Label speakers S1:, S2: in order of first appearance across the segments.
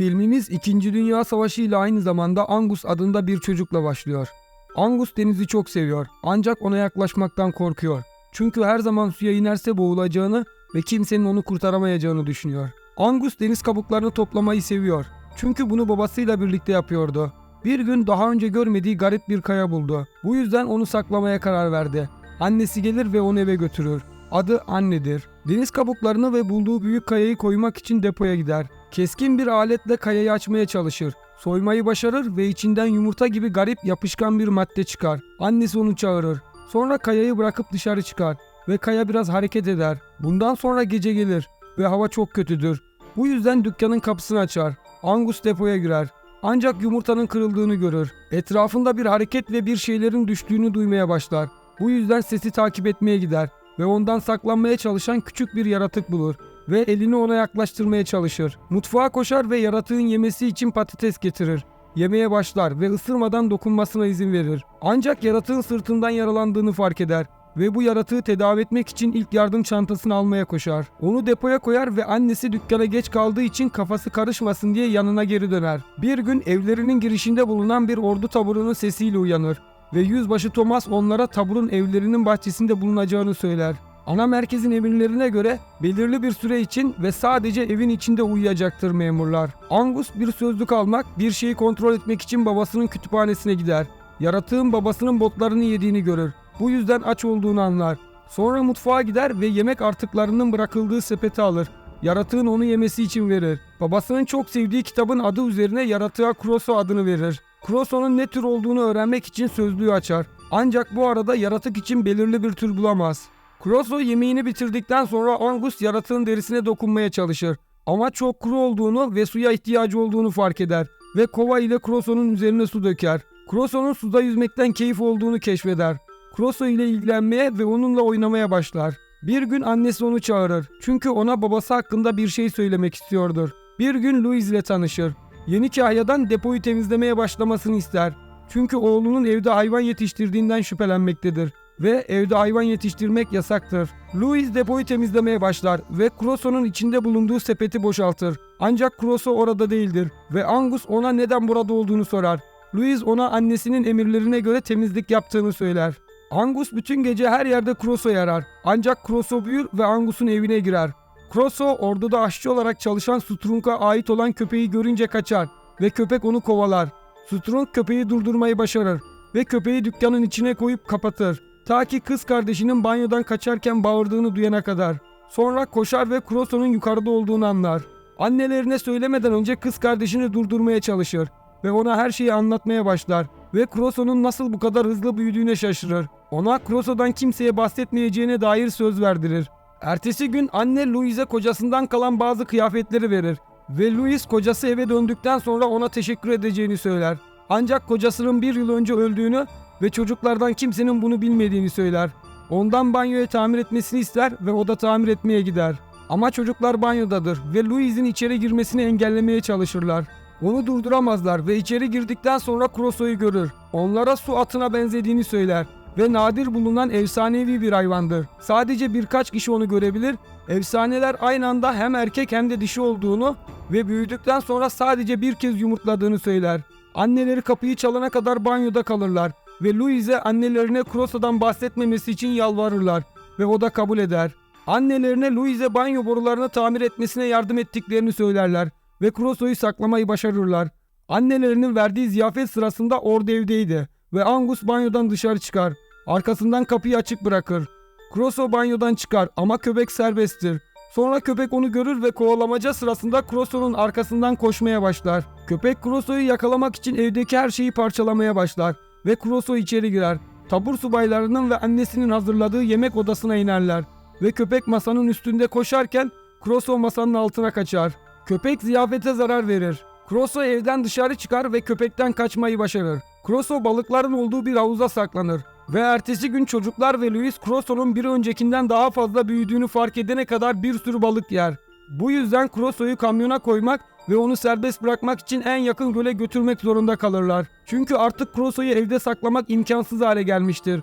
S1: Filmimiz 2. Dünya Savaşı ile aynı zamanda Angus adında bir çocukla başlıyor. Angus denizi çok seviyor ancak ona yaklaşmaktan korkuyor. Çünkü her zaman suya inerse boğulacağını ve kimsenin onu kurtaramayacağını düşünüyor. Angus deniz kabuklarını toplamayı seviyor. Çünkü bunu babasıyla birlikte yapıyordu. Bir gün daha önce görmediği garip bir kaya buldu. Bu yüzden onu saklamaya karar verdi. Annesi gelir ve onu eve götürür. Adı Anne'dir. Deniz kabuklarını ve bulduğu büyük kayayı koymak için depoya gider. Keskin bir aletle kayayı açmaya çalışır. Soymayı başarır ve içinden yumurta gibi garip yapışkan bir madde çıkar. Annesi onu çağırır. Sonra kayayı bırakıp dışarı çıkar ve kaya biraz hareket eder. Bundan sonra gece gelir ve hava çok kötüdür. Bu yüzden dükkanın kapısını açar. Angus depoya girer. Ancak yumurtanın kırıldığını görür. Etrafında bir hareket ve bir şeylerin düştüğünü duymaya başlar. Bu yüzden sesi takip etmeye gider ve ondan saklanmaya çalışan küçük bir yaratık bulur ve elini ona yaklaştırmaya çalışır. Mutfağa koşar ve yaratığın yemesi için patates getirir. Yemeye başlar ve ısırmadan dokunmasına izin verir. Ancak yaratığın sırtından yaralandığını fark eder ve bu yaratığı tedavi etmek için ilk yardım çantasını almaya koşar. Onu depoya koyar ve annesi dükkana geç kaldığı için kafası karışmasın diye yanına geri döner. Bir gün evlerinin girişinde bulunan bir ordu taburunun sesiyle uyanır ve yüzbaşı Thomas onlara taburun evlerinin bahçesinde bulunacağını söyler. Ana merkezin emirlerine göre belirli bir süre için ve sadece evin içinde uyuyacaktır memurlar. Angus bir sözlük almak, bir şeyi kontrol etmek için babasının kütüphanesine gider. Yaratığın babasının botlarını yediğini görür. Bu yüzden aç olduğunu anlar. Sonra mutfağa gider ve yemek artıklarının bırakıldığı sepeti alır. Yaratığın onu yemesi için verir. Babasının çok sevdiği kitabın adı üzerine yaratığa Kroso adını verir. Kroso'nun ne tür olduğunu öğrenmek için sözlüğü açar. Ancak bu arada yaratık için belirli bir tür bulamaz. Kroso yemeğini bitirdikten sonra Angus yaratığın derisine dokunmaya çalışır. Ama çok kuru olduğunu ve suya ihtiyacı olduğunu fark eder ve kova ile Kroso'nun üzerine su döker. Kroso'nun suda yüzmekten keyif olduğunu keşfeder. Kroso ile ilgilenmeye ve onunla oynamaya başlar. Bir gün annesi onu çağırır. Çünkü ona babası hakkında bir şey söylemek istiyordur. Bir gün Louise ile tanışır. Yeni kahyadan depoyu temizlemeye başlamasını ister. Çünkü oğlunun evde hayvan yetiştirdiğinden şüphelenmektedir ve evde hayvan yetiştirmek yasaktır. Louis depoyu temizlemeye başlar ve Crosso'nun içinde bulunduğu sepeti boşaltır. Ancak Crosso orada değildir ve Angus ona neden burada olduğunu sorar. Louis ona annesinin emirlerine göre temizlik yaptığını söyler. Angus bütün gece her yerde Crosso'yu arar. Ancak Crosso büyür ve Angus'un evine girer. Crosso orduda aşçı olarak çalışan Strunk'a ait olan köpeği görünce kaçar ve köpek onu kovalar. Strunk köpeği durdurmayı başarır ve köpeği dükkanın içine koyup kapatır. Ta ki kız kardeşinin banyodan kaçarken bağırdığını duyana kadar. Sonra koşar ve Crosso'nun yukarıda olduğunu anlar. Annelerine söylemeden önce kız kardeşini durdurmaya çalışır ve ona her şeyi anlatmaya başlar ve Crosso'nun nasıl bu kadar hızlı büyüdüğüne şaşırır. Ona Crosso'dan kimseye bahsetmeyeceğine dair söz verdirir. Ertesi gün anne Louise'e kocasından kalan bazı kıyafetleri verir ve Louise kocası eve döndükten sonra ona teşekkür edeceğini söyler. Ancak kocasının bir yıl önce öldüğünü ve çocuklardan kimsenin bunu bilmediğini söyler. Ondan banyoya tamir etmesini ister ve o da tamir etmeye gider. Ama çocuklar banyodadır ve Louise'in içeri girmesini engellemeye çalışırlar. Onu durduramazlar ve içeri girdikten sonra Crosso'yu görür. Onlara su atına benzediğini söyler ve nadir bulunan efsanevi bir hayvandır. Sadece birkaç kişi onu görebilir. Efsaneler aynı anda hem erkek hem de dişi olduğunu ve büyüdükten sonra sadece bir kez yumurtladığını söyler. Anneleri kapıyı çalana kadar banyoda kalırlar ve Louise annelerine Crosso'dan bahsetmemesi için yalvarırlar ve o da kabul eder. Annelerine Louise banyo borularını tamir etmesine yardım ettiklerini söylerler ve Crosso'yu saklamayı başarırlar. Annelerinin verdiği ziyafet sırasında orada evdeydi ve Angus banyodan dışarı çıkar. Arkasından kapıyı açık bırakır. Crosso banyodan çıkar ama köpek serbesttir. Sonra köpek onu görür ve kovalamaca sırasında Crosso'nun arkasından koşmaya başlar. Köpek Crosso'yu yakalamak için evdeki her şeyi parçalamaya başlar ve Crosso içeri girer. Tabur subaylarının ve annesinin hazırladığı yemek odasına inerler ve köpek masanın üstünde koşarken Crosso masanın altına kaçar. Köpek ziyafete zarar verir. Crosso evden dışarı çıkar ve köpekten kaçmayı başarır. Crosso balıkların olduğu bir havuza saklanır. Ve ertesi gün çocuklar ve Louis Crosso'nun bir öncekinden daha fazla büyüdüğünü fark edene kadar bir sürü balık yer. Bu yüzden Crosso'yu kamyona koymak ve onu serbest bırakmak için en yakın göle götürmek zorunda kalırlar. Çünkü artık Crosso'yu evde saklamak imkansız hale gelmiştir.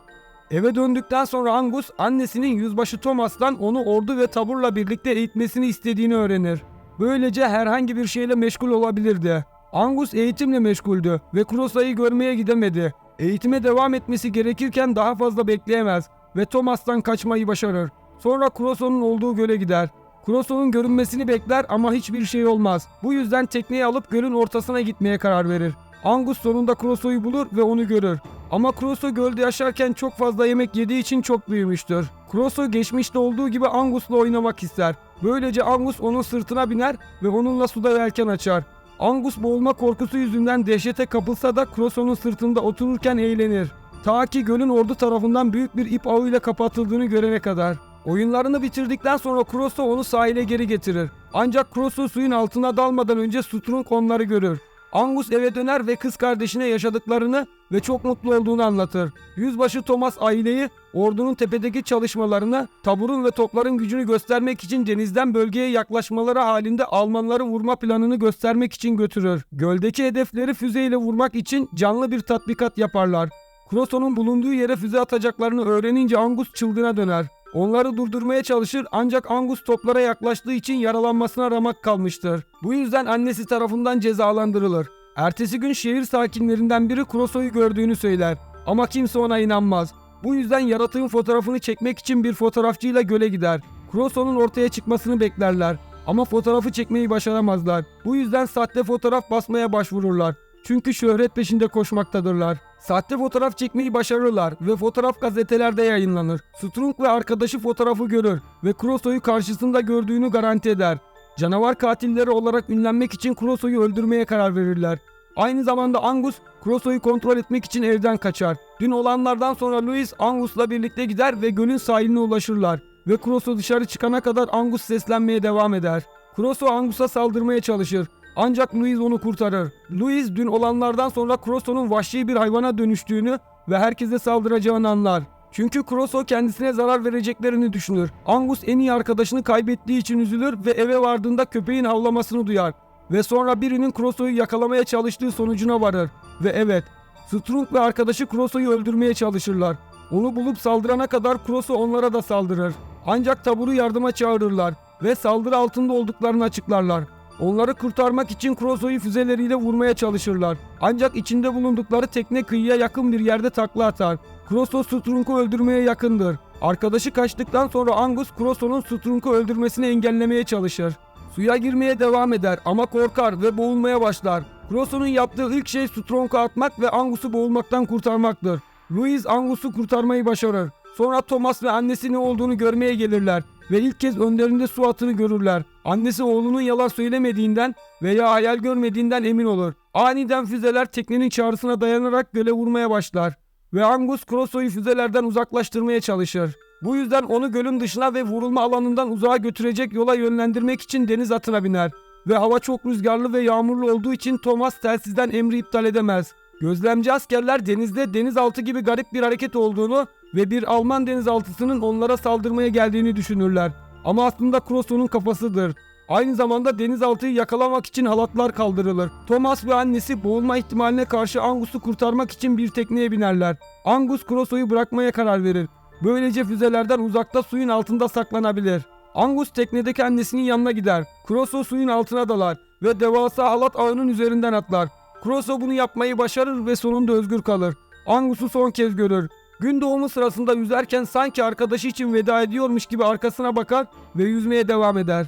S1: Eve döndükten sonra Angus annesinin yüzbaşı Thomas'tan onu ordu ve taburla birlikte eğitmesini istediğini öğrenir. Böylece herhangi bir şeyle meşgul olabilirdi. Angus eğitimle meşguldü ve Kurosa'yı görmeye gidemedi. Eğitime devam etmesi gerekirken daha fazla bekleyemez ve Thomas'tan kaçmayı başarır. Sonra Kuroso'nun olduğu göle gider. Kuroso'nun görünmesini bekler ama hiçbir şey olmaz. Bu yüzden tekneyi alıp gölün ortasına gitmeye karar verir. Angus sonunda Kuroso'yu bulur ve onu görür. Ama Kuroso gölde yaşarken çok fazla yemek yediği için çok büyümüştür. Kuroso geçmişte olduğu gibi Angus'la oynamak ister. Böylece Angus onun sırtına biner ve onunla suda yelken açar. Angus boğulma korkusu yüzünden dehşete kapılsa da Kuroso'nun sırtında otururken eğlenir. Ta ki gölün ordu tarafından büyük bir ip ağıyla kapatıldığını görene kadar. Oyunlarını bitirdikten sonra Kuroso onu sahile geri getirir. Ancak Kuroso suyun altına dalmadan önce Strunk onları görür. Angus eve döner ve kız kardeşine yaşadıklarını ve çok mutlu olduğunu anlatır. Yüzbaşı Thomas aileyi ordunun tepedeki çalışmalarını, taburun ve topların gücünü göstermek için denizden bölgeye yaklaşmaları halinde Almanları vurma planını göstermek için götürür. Göldeki hedefleri füzeyle vurmak için canlı bir tatbikat yaparlar. Kuroso'nun bulunduğu yere füze atacaklarını öğrenince Angus çılgına döner. Onları durdurmaya çalışır ancak Angus toplara yaklaştığı için yaralanmasına ramak kalmıştır. Bu yüzden annesi tarafından cezalandırılır. Ertesi gün şehir sakinlerinden biri Kuroso'yu gördüğünü söyler. Ama kimse ona inanmaz. Bu yüzden yaratığın fotoğrafını çekmek için bir fotoğrafçıyla göle gider. Kuroso'nun ortaya çıkmasını beklerler. Ama fotoğrafı çekmeyi başaramazlar. Bu yüzden sahte fotoğraf basmaya başvururlar. Çünkü şöhret peşinde koşmaktadırlar. Sahte fotoğraf çekmeyi başarırlar ve fotoğraf gazetelerde yayınlanır. Strunk ve arkadaşı fotoğrafı görür ve Kuroso'yu karşısında gördüğünü garanti eder. Canavar katilleri olarak ünlenmek için Kuroso'yu öldürmeye karar verirler. Aynı zamanda Angus, Kuroso'yu kontrol etmek için evden kaçar. Dün olanlardan sonra Louis Angus'la birlikte gider ve gölün sahiline ulaşırlar. Ve Kuroso dışarı çıkana kadar Angus seslenmeye devam eder. Kuroso Angus'a saldırmaya çalışır. Ancak Louis onu kurtarır. Louis dün olanlardan sonra Kuroso'nun vahşi bir hayvana dönüştüğünü ve herkese saldıracağını anlar. Çünkü Kuroso kendisine zarar vereceklerini düşünür. Angus en iyi arkadaşını kaybettiği için üzülür ve eve vardığında köpeğin havlamasını duyar. Ve sonra birinin Kuroso'yu yakalamaya çalıştığı sonucuna varır. Ve evet, Strunk ve arkadaşı Kuroso'yu öldürmeye çalışırlar. Onu bulup saldırana kadar Kuroso onlara da saldırır. Ancak taburu yardıma çağırırlar ve saldırı altında olduklarını açıklarlar. Onları kurtarmak için Kuroso'yu füzeleriyle vurmaya çalışırlar. Ancak içinde bulundukları tekne kıyıya yakın bir yerde takla atar. Kuroso Strunk'u öldürmeye yakındır. Arkadaşı kaçtıktan sonra Angus Kuroso'nun Strunk'u öldürmesini engellemeye çalışır. Suya girmeye devam eder ama korkar ve boğulmaya başlar. Kuroso'nun yaptığı ilk şey Strunk'u atmak ve Angus'u boğulmaktan kurtarmaktır. Louis Angus'u kurtarmayı başarır. Sonra Thomas ve annesi ne olduğunu görmeye gelirler ve ilk kez önlerinde su atını görürler. Annesi oğlunun yalan söylemediğinden veya hayal görmediğinden emin olur. Aniden füzeler teknenin çağrısına dayanarak göle vurmaya başlar ve Angus Kuroso'yu füzelerden uzaklaştırmaya çalışır. Bu yüzden onu gölün dışına ve vurulma alanından uzağa götürecek yola yönlendirmek için deniz atına biner. Ve hava çok rüzgarlı ve yağmurlu olduğu için Thomas telsizden emri iptal edemez. Gözlemci askerler denizde denizaltı gibi garip bir hareket olduğunu ve bir Alman denizaltısının onlara saldırmaya geldiğini düşünürler. Ama aslında Kuroso'nun kafasıdır. Aynı zamanda denizaltıyı yakalamak için halatlar kaldırılır. Thomas ve annesi boğulma ihtimaline karşı Angus'u kurtarmak için bir tekneye binerler. Angus Kuroso'yu bırakmaya karar verir. Böylece füzelerden uzakta suyun altında saklanabilir. Angus teknedeki annesinin yanına gider. Kuroso suyun altına dalar ve devasa halat ağının üzerinden atlar. Kuroso bunu yapmayı başarır ve sonunda özgür kalır. Angus'u son kez görür. Gün doğumu sırasında yüzerken sanki arkadaşı için veda ediyormuş gibi arkasına bakar ve yüzmeye devam eder.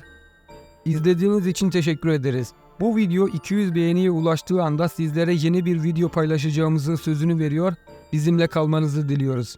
S1: İzlediğiniz için teşekkür ederiz. Bu video 200 beğeniye ulaştığı anda sizlere yeni bir video paylaşacağımızın sözünü veriyor, bizimle kalmanızı diliyoruz.